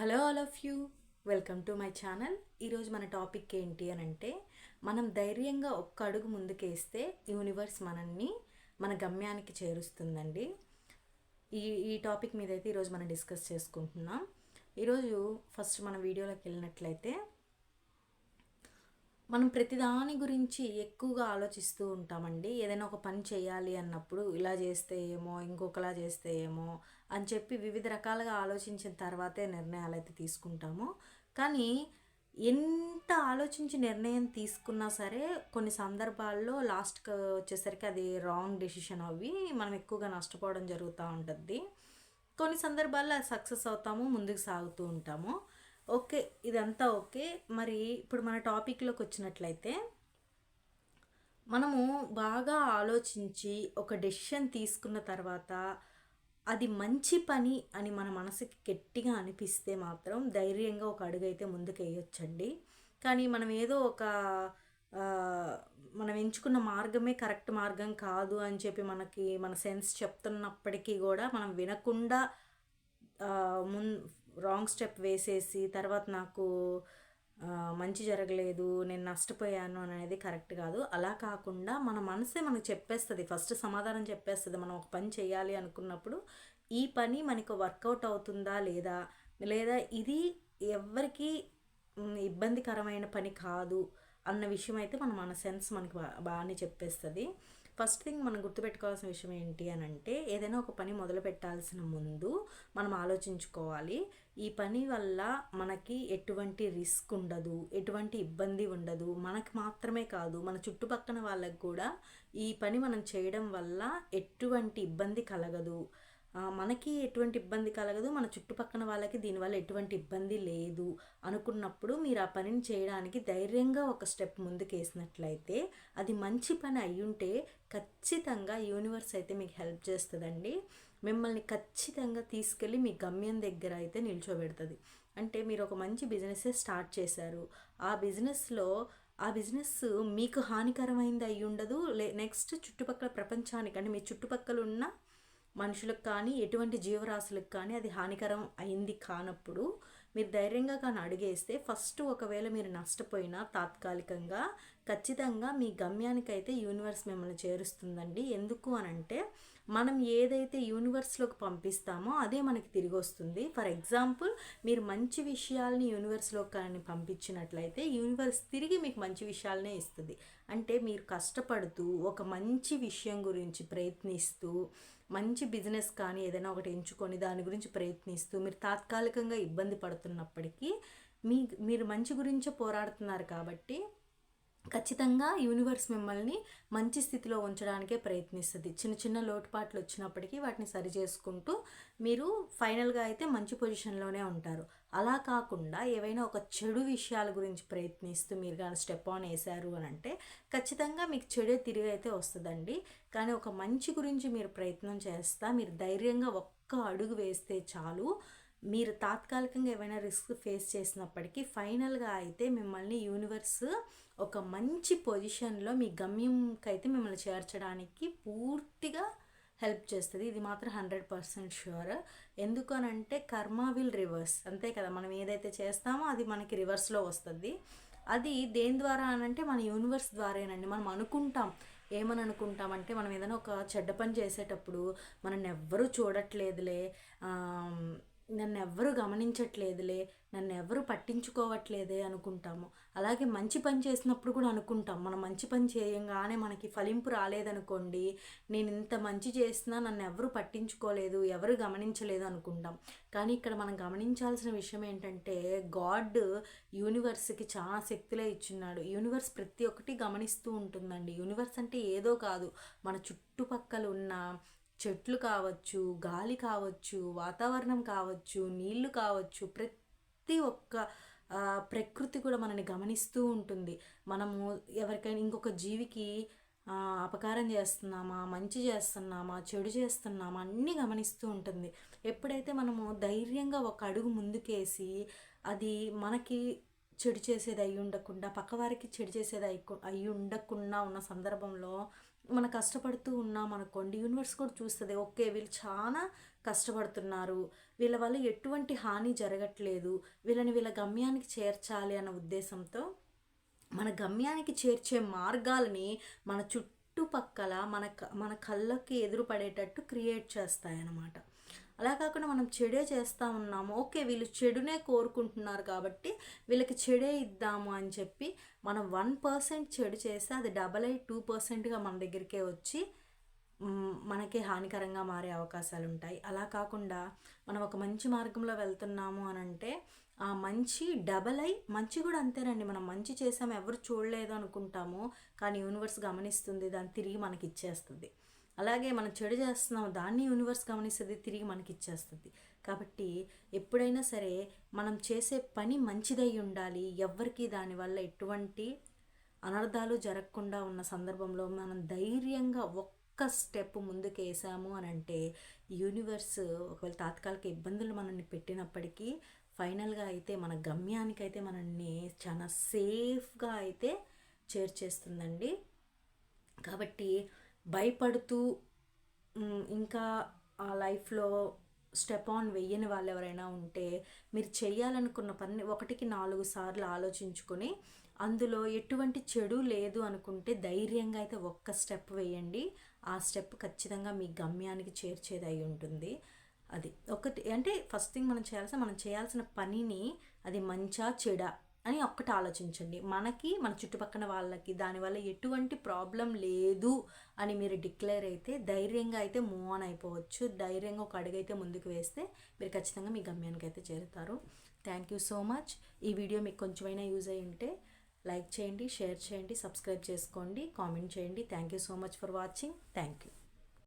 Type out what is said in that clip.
Hello all of you. Welcome to my channel. ఈరోజు మన topic ఏంటి అని అంటే మనం ధైర్యంగా ఒక్క అడుగు ముందుకేస్తే యూనివర్స్ మనల్ని మన గమ్యానికి చేరుస్తుందండి. ఈ ఈ టాపిక్ మీద అయితే ఈరోజు మనం డిస్కస్ చేసుకుంటున్నాం. ఈరోజు ఫస్ట్ మన వీడియోలోకి వెళ్ళినట్లయితే మనం ప్రతిదాని గురించి ఎక్కువగా ఆలోచిస్తూ ఉంటామండి. ఏదైనా ఒక పని చేయాలి అన్నప్పుడు ఇలా చేస్తే ఏమో ఇంకొకలా చేస్తే ఏమో అని చెప్పి వివిధ రకాలుగా ఆలోచించిన తర్వాతే నిర్ణయాలు అయితే తీసుకుంటాము. కానీ ఎంత ఆలోచించి నిర్ణయం తీసుకున్నా సరే కొన్ని సందర్భాల్లో లాస్ట్కి వచ్చేసరికి అది రాంగ్ డెసిషన్ అవి మనం ఎక్కువగా నష్టపోవడం జరుగుతూ ఉంటుంది కొన్ని సందర్భాల్లో సక్సెస్ అవుతాము ముందుకు సాగుతూ ఉంటాము. ఓకే ఇదంతా ఓకే. మరి ఇప్పుడు మన టాపిక్లోకి వచ్చినట్లయితే మనము బాగా ఆలోచించి ఒక డెసిషన్ తీసుకున్న తర్వాత అది మంచి పని అని మన మనసుకి గట్టిగా అనిపిస్తే మాత్రం ధైర్యంగా ఒక అడుగు అయితే ముందుకు వేయొచ్చండి కానీ మనం ఏదో ఒక మనం ఎంచుకున్న మార్గమే కరెక్ట్ మార్గం కాదు అని చెప్పి మనకి మన సెన్స్ చెప్తున్నప్పటికీ కూడా మనం వినకుండా మున్ రాంగ్ స్టెప్ వేసేసి తర్వాత నాకు మంచి జరగలేదు నేను నష్టపోయాను అనేది కరెక్ట్ కాదు. అలా కాకుండా మన మనసే మనకు చెప్పేస్తుంది. ఫస్ట్ సమాధానం చెప్పేస్తుంది. మనం ఒక పని చేయాలి అనుకున్నప్పుడు ఈ పని మనకు వర్కౌట్ అవుతుందా లేదా? లేదా ఇది ఎవరికి ఇబ్బందికరమైన పని కాదు అన్న విషయం అయితే మన మన సెన్స్ మనకి బాగానే చెప్పేస్తుంది. ఫస్ట్ థింగ్ మనం గుర్తుపెట్టుకోవాల్సిన విషయం ఏంటి అని అంటే ఏదైనా ఒక పని మొదలు పెట్టాల్సిన ముందు మనం ఆలోచించుకోవాలి. ఈ పని వల్ల మనకి ఎటువంటి రిస్క్ ఉండదు ఎటువంటి ఇబ్బంది ఉండదు. మనకి మాత్రమే కాదు మన చుట్టుపక్కల వాళ్ళకి కూడా ఈ పని మనం చేయడం వల్ల ఎటువంటి ఇబ్బంది కలగదు. మనకి ఎటువంటి ఇబ్బంది కలగదు. మన చుట్టుపక్కన వాళ్ళకి దీనివల్ల ఎటువంటి ఇబ్బంది లేదు అనుకున్నప్పుడు మీరు ఆ పనిని చేయడానికి ధైర్యంగా ఒక స్టెప్ ముందుకు వేసినట్లయితే అది మంచి పని అయ్యుంటే ఖచ్చితంగా యూనివర్స్ అయితే మీకు హెల్ప్ చేస్తుందండి. మిమ్మల్ని ఖచ్చితంగా తీసుకెళ్ళి మీ గమ్యం దగ్గర అయితే నిల్చోబెడుతుంది. అంటే మీరు ఒక మంచి బిజినెస్ స్టార్ట్ చేశారు. ఆ బిజినెస్లో ఆ బిజినెస్ మీకు హానికరమైంది అయి ఉండదు లే నెక్స్ట్ చుట్టుపక్కల ప్రపంచానికి అంటే మీ చుట్టుపక్కల ఉన్న మనుషులకు కానీ ఎటువంటి జీవరాశులకు కానీ అది హానికరం అయింది కానప్పుడు మీరు ధైర్యంగా కానీ అడిగేస్తే ఫస్ట్ ఒకవేళ మీరు నష్టపోయినా తాత్కాలికంగా ఖచ్చితంగా మీ గమ్యానికైతే యూనివర్స్ మిమ్మల్ని చేరుస్తుందండి. ఎందుకు అని అంటే మనం ఏదైతే యూనివర్స్లోకి పంపిస్తామో అదే మనకి తిరిగి వస్తుంది. ఫర్ ఎగ్జాంపుల్ మీరు మంచి విషయాల్ని యూనివర్స్లోకి కానీ పంపించినట్లయితే యూనివర్స్ తిరిగి మీకు మంచి విషయాలనే ఇస్తుంది. అంటే మీరు కష్టపడుతూ ఒక మంచి విషయం గురించి ప్రయత్నిస్తూ మంచి బిజినెస్ కానీ ఏదైనా ఒకటి ఎంచుకొని దాని గురించి ప్రయత్నిస్తూ మీరు తాత్కాలికంగా ఇబ్బంది పడుతున్నప్పటికీ మీ మీరు మంచి గురించే పోరాడుతున్నారు కాబట్టి ఖచ్చితంగా యూనివర్స్ మిమ్మల్ని మంచి స్థితిలో ఉంచడానికే ప్రయత్నిస్తుంది. చిన్న చిన్న లోటుపాట్లు వచ్చినప్పటికీ వాటిని సరి చేసుకుంటూ మీరు ఫైనల్గా అయితే మంచి పొజిషన్లోనే ఉంటారు. అలా కాకుండా ఏవైనా ఒక చెడు విషయాల గురించి ప్రయత్నిస్తూ మీరు కానీ స్టెప్ ఆన్ వేశారు అని అంటే ఖచ్చితంగా మీకు చెడే తిరిగి అయితే వస్తుందండి. కానీ ఒక మంచి గురించి మీరు ప్రయత్నం చేస్తా మీరు ధైర్యంగా ఒక్క అడుగు వేస్తే చాలు. మీరు తాత్కాలికంగా ఏమైనా రిస్క్ ఫేస్ చేసినప్పటికీ ఫైనల్గా అయితే మిమ్మల్ని యూనివర్స్ ఒక మంచి పొజిషన్లో మీ గమ్యంకి అయితే మిమ్మల్ని చేర్చడానికి పూర్తిగా హెల్ప్ చేస్తుంది. ఇది మాత్రం హండ్రెడ్ పర్సెంట్ షూర్ ఎందుకు అని అంటే కర్మ విల్ రివర్స్. అంతే కదా మనం ఏదైతే చేస్తామో అది మనకి రివర్స్లో వస్తుంది. అది దేని ద్వారా అని అంటే మన యూనివర్స్ ద్వారానండి. మనం అనుకుంటాం. ఏమని అనుకుంటామంటే మనం ఏదైనా ఒక చెడ్డ పని చేసేటప్పుడు మనం ఎవ్వరూ చూడట్లేదులే. నన్ను ఎవ్వరూ గమనించట్లేదులే నన్ను ఎవరు పట్టించుకోవట్లేదే అనుకుంటాము. అలాగే మంచి పని చేసినప్పుడు కూడా అనుకుంటాం. మనం మంచి పని చేయంగానే మనకి ఫలింపు రాలేదనుకోండి నేను ఇంత మంచి చేసినా నన్ను ఎవరు పట్టించుకోలేదు ఎవరు గమనించలేదు అనుకుంటాం. కానీ ఇక్కడ మనం గమనించాల్సిన విషయం ఏంటంటే గాడ్ యూనివర్స్కి చాలా శక్తులే ఇచ్చున్నాడు. యూనివర్స్ ప్రతి ఒక్కటి గమనిస్తూ ఉంటుందండి. యూనివర్స్ అంటే ఏదో కాదు. మన చుట్టుపక్కల ఉన్న చెట్లు కావచ్చు గాలి కావచ్చు వాతావరణం కావచ్చు నీళ్ళు కావచ్చు ప్రతి ఒక్క ప్రకృతి కూడా మనని గమనిస్తూ ఉంటుంది. మనము ఎవరికైనా ఇంకొక జీవికి అపకారం చేస్తున్నామా మంచి చేస్తున్నామా చెడు చేస్తున్నామా అన్నీ గమనిస్తూ ఉంటుంది. ఎప్పుడైతే మనము ధైర్యంగా ఒక అడుగు ముందుకేసి అది మనకి చెడు చేసేది అయి ఉండకుండా పక్కవారికి చెడు చేసేది అయి అయి ఉండకుండా ఉన్న సందర్భంలో మన కష్టపడుతూ ఉన్నాం అనుకోండి యూనివర్స్ కూడా చూస్తుంది ఓకే వీళ్ళు చాలా కష్టపడుతున్నారు వీళ్ళ వల్ల ఎటువంటి హాని జరగట్లేదు వీళ్ళని వీళ్ళ గమ్యానికి చేర్చాలి అన్న ఉద్దేశంతో మన గమ్యానికి చేర్చే మార్గాలని మన చుట్టుపక్కల మన క- మన కళ్ళకి ఎదురుపడేటట్టు క్రియేట్ చేస్తాయన్నమాట. అలా కాకుండా మనం చెడే చేస్తూ ఉన్నాము. ఓకే వీళ్ళు చెడునే కోరుకుంటున్నారు కాబట్టి వీళ్ళకి చెడే ఇద్దాము అని చెప్పి మనం వన్ పర్సెంట్ చెడు చేస్తే అది డబల్ అయ్యి టూ పర్సెంట్గా మన దగ్గరికే వచ్చి మనకి హానికరంగా మారే అవకాశాలు ఉంటాయి. అలా కాకుండా మనం ఒక మంచి మార్గంలో వెళ్తున్నాము అని అంటే ఆ మంచి డబల్ అయి మంచి కూడా అంతేనండి. మనం మంచి చేసాము ఎవరు చూడలేదు అనుకుంటాము కానీ యూనివర్స్ గమనిస్తుంది దాన్ని తిరిగి మనకి ఇచ్చేస్తుంది. అలాగే మనం చెడు చేస్తున్నాం దాన్ని యూనివర్స్ గమనిస్తుంది తిరిగి మనకి ఇచ్చేస్తుంది కాబట్టి ఎప్పుడైనా సరే మనం చేసే పని మంచిదై ఉండాలి. ఎవ్వరికీ దానివల్ల ఎటువంటి అనర్థాలు జరగకుండా ఉన్న సందర్భంలో మనం ధైర్యంగా ఒక్క స్టెప్ ముందుకు వేసాము అని అంటే యూనివర్స్ ఒకవేళ తాత్కాలిక ఇబ్బందులు మనల్ని పెట్టినప్పటికీ ఫైనల్గా అయితే మన గమ్యానికి అయితే మనల్ని చాలా సేఫ్గా అయితే చేర్చేస్తుందండి. కాబట్టి భయపడుతూ ఇంకా ఆ లైఫ్లో స్టెప్ ఆన్ వెయ్యని వాళ్ళు ఎవరైనా ఉంటే మీరు చేయాలనుకున్న పని ఒకటికి నాలుగు సార్లు ఆలోచించుకొని అందులో ఎటువంటి చెడు లేదు అనుకుంటే ధైర్యంగా అయితే ఒక్క స్టెప్ వేయండి ఆ స్టెప్ ఖచ్చితంగా మీ గమ్యానికి చేర్చేది అయి ఉంటుంది. అది. ఒకటి అంటే ఫస్ట్ థింగ్ మనం చేయాల్సిన మనం చేయాల్సిన పనిని అది మంచా చెడా అని ఒక్కటి ఆలోచించండి. మనకి మన చుట్టుపక్కల వాళ్ళకి దానివల్ల ఎటువంటి ప్రాబ్లం లేదు అని మీరు డిక్లేర్ అయితే ధైర్యంగా అయితే మూవ్ ఆన్ అయిపోవచ్చు. ధైర్యంగా ఒక అడుగైతే ముందుకు వేస్తే మీరు ఖచ్చితంగా మీ గమ్యానికి అయితే చేరుతారు. థ్యాంక్ యూ సో మచ్ ఈ వీడియో మీకు కొంచెమైనా యూజ్ అయి ఉంటే లైక్ చేయండి షేర్ చేయండి సబ్స్క్రైబ్ చేసుకోండి కామెంట్ చేయండి. Thank you so much for watching thank you